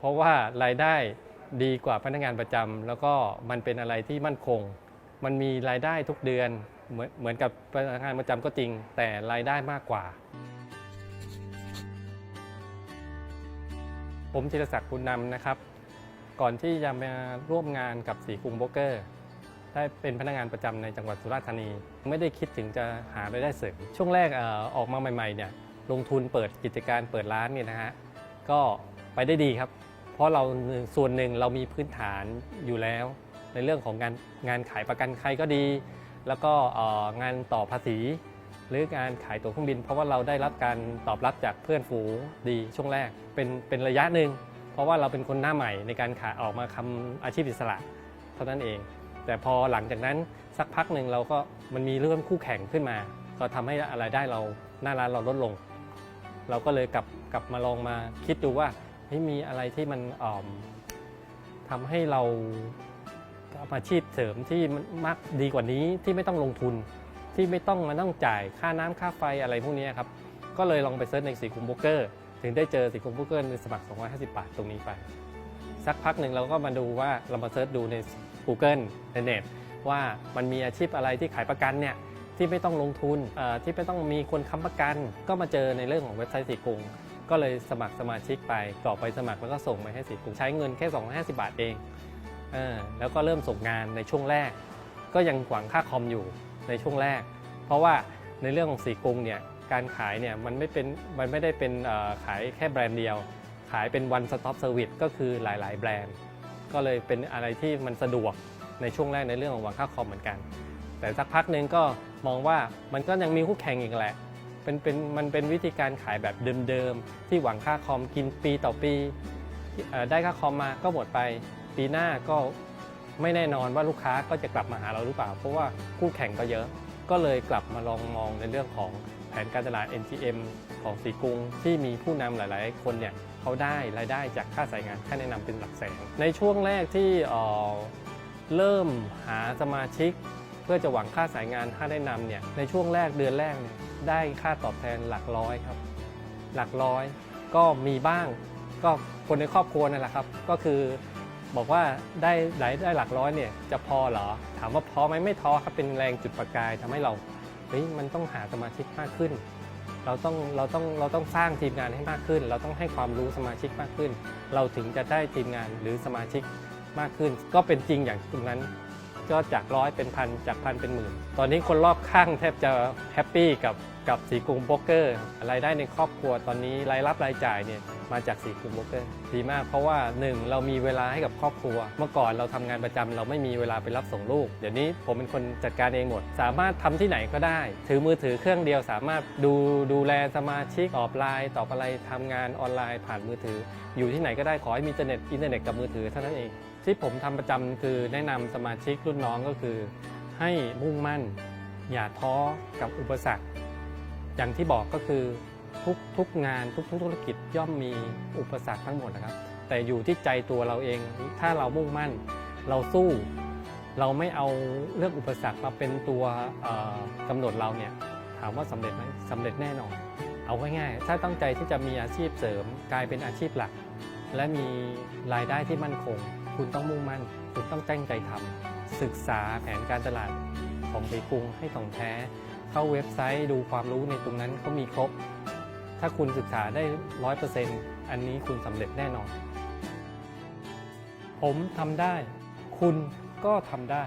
เพราะว่ารายได้ดีกว่าพนักงานประจำแล้วก็มันเป็นอะไรที่มั่นคง มันมีรายได้ทุกเดือนเหมือนเหมือนกับพนักงานประจำก็จริง แต่รายได้มากกว่า ผมธีรศักดิ์คุณนำนะครับ ก่อนที่จะมาร่วมงานกับสีกรุงโบรกเกอร์ได้เป็นพนักงานประจำในจังหวัดสุราษฎร์ธานี ไม่ได้คิดถึงจะหารายได้เสริมช่วงแรกออกมาใหม่ๆเนี่ยลงทุนเปิดกิจการเปิดร้านเนี่ยนะฮะก็ไปได้ดีครับ ราะเราส่วนหนึ่งเรามีพื้นฐานอยู่แล้ว ในเรื่องของงานงานขายประกันภัยก็ดี แล้วก็งานต่อภาษี หรืองานขายตั๋วเครื่องบิน เพราะว่าเราได้รับการตอบรับจากเพื่อนฝูงดีช่วงแรกเป็นเป็นระยะหนึ่งเพราะว่าเราเป็นคนหน้าใหม่ในการขายออกมาทำอาชีพอิสระเท่านั้นเอง แต่พอหลังจากนั้นสักพักหนึ่งเราก็มันมีเรื่องคู่แข่งขึ้นมา ก็ทำให้รายได้เราหน้าร้านเราลดลง เราก็เลยกลับกลับมาลองมาคิดดูว่า เฮ้ยมีอะไรที่มันออมทำให้เราทำอาชีพเสริมที่มันมากดีกว่านี้ที่ไม่ต้องลงทุนที่ไม่ต้องมาต้องจ่ายค่าน้ำค่าไฟอะไรพวกนี้ครับ ก็เลยลองไปเซิร์ชในสีคุมโบเกอร์ ถึงได้เจอสีคุมโบเกอร์ในสมัคร 250 บาทตรงนี้ไป สักพักหนึ่งเราก็มาดูว่าเรามาเซิร์ชดูใน Google ในเน็ตว่ามันมีอาชีพอะไรที่ขายประกันเนี่ยที่ไม่ต้องลงทุนที่ไม่ต้องมีคนค้ำประกัน ก็มาเจอในเรื่องของเว็บไซต์สีกรุง ก็เลยสมัครสมาชิกไปกรอกไปสมัครแล้วก็ส่งไปให้สีกรุงใช้เงินแค่ 250 บาทเองเออแล้วก็เริ่มส่งงานในช่วงแรก ก็ยังหวังค่าคอมอยู่ในช่วงแรก เพราะว่าในเรื่องของสีกรุงเนี่ยการขายเนี่ยมันไม่เป็นมันไม่ได้เป็นขายแค่แบรนด์เดียว ขายเป็น one stop service ก็คือหลาย ๆ แบรนด์ ก็เลยเป็นอะไรที่มันสะดวกในช่วงแรกในเรื่องของหวังค่าคอมเหมือนกัน แต่สักพักหนึ่งก็มองว่ามันก็ยังมีคู่แข่งอีกแหละ เป็นเป็นมันเป็นวิธีการขายแบบเดิมๆ ที่หวังค่าคอมกินปีต่อปีได้ค่าคอมมาก็หมดไป ปีหน้าก็ไม่แน่นอนว่าลูกค้าก็จะกลับมาหาเราหรือเปล่า เพราะว่าคู่แข่งก็เยอะ ก็เลยกลับมาลองมองในเรื่องของแผนการตลาด NGM ของสีกรุง ที่มีผู้นำหลายๆ คนเนี่ยเขาได้รายได้จากค่าสายงานค่าแนะนำเป็นหลักแสนในช่วงแรกที่เเริ่มหาสมาชิก พื่อจะหวังค่าสายงานค่าแนะนำเนี่ยในช่วงแรกเดือนแรกเนี่ยได้ค่าตอบแทนหลักร้อยครับ หลักร้อยก็มีบ้างก็คนในครอบครัวนั่นแหละครับ ก็คือบอกว่าได้รายได้หลักร้อยเนี่ยจะพอเหรอ ถามว่าพอไหมไม่ท้อครับเป็นแรงจุดประกายทำให้เราเฮ้ยมันต้องหาสมาชิกมากขึ้น เราต้องเราต้องเราต้องสร้างทีมงานให้มากขึ้น เราต้องให้ความรู้สมาชิกมากขึ้น เราถึงจะได้ทีมงานหรือสมาชิกมากขึ้น ก็เป็นจริงอย่างตรงนั้น ก็จากร้อยเป็นพันจากพันเป็นหมื่น ตอนนี้คนรอบข้างแทบจะแฮปปี้กับกับสีกรุงโบรกเกอร์รายได้ในครอบครัวตอนนี้รายรับรายจ่ายเนี่ย มาจากสีกรุงโบรกเกอร์ดีมากเพราะว่าหนึ่งเรามีเวลาให้กับครอบครัว เมื่อก่อนเราทำงานประจำเราไม่มีเวลาไปรับส่งลูก เดี๋ยวนี้ผมเป็นคนจัดการเองหมด สามารถทำที่ไหนก็ได้ ถือมือถือเครื่องเดียวสามารถดูดูแลสมาชิกตอบไลน์ตอบอะไรทำงานออนไลน์ผ่านมือถือ อยู่ที่ไหนก็ได้ขอให้มีอินเทอร์เน็ตอินเทอร์เน็ตกับมือถือเท่านั้นเอง ที่ผมทำประจำคือแนะนำสมาชิกรุ่นน้องก็คือ ให้มุ่งมั่น อย่าท้อกับอุปสรรค อย่างที่บอกก็คือ ทุกทุกงานทุกทุกธุรกิจย่อมมีอุปสรรคทั้งหมดนะครับ แต่อยู่ที่ใจตัวเราเอง ถ้าเรามุ่งมั่น เราสู้ เราไม่เอาเรื่องอุปสรรคมาเป็นตัวเอ่อกำหนดเราเนี่ยถามว่าสำเร็จไหมสำเร็จแน่นอน เอาง่ายๆถ้าตั้งใจที่จะมีอาชีพเสริมกลายเป็นอาชีพหลัก และมีรายได้ที่มั่นคง คุณต้องมุ่งมั่น คุณต้องตั้งใจทำศึกษาแผนการตลาดของสีกรุงให้ถ่องแท้ เข้าเว็บไซต์ดูความรู้ในตรงนั้นเขามีครบ ถ้าคุณศึกษาได้ร้อยเปอร์เซ็นต์อันนี้คุณสำเร็จแน่นอน ผมทำได้ คุณก็ทำได้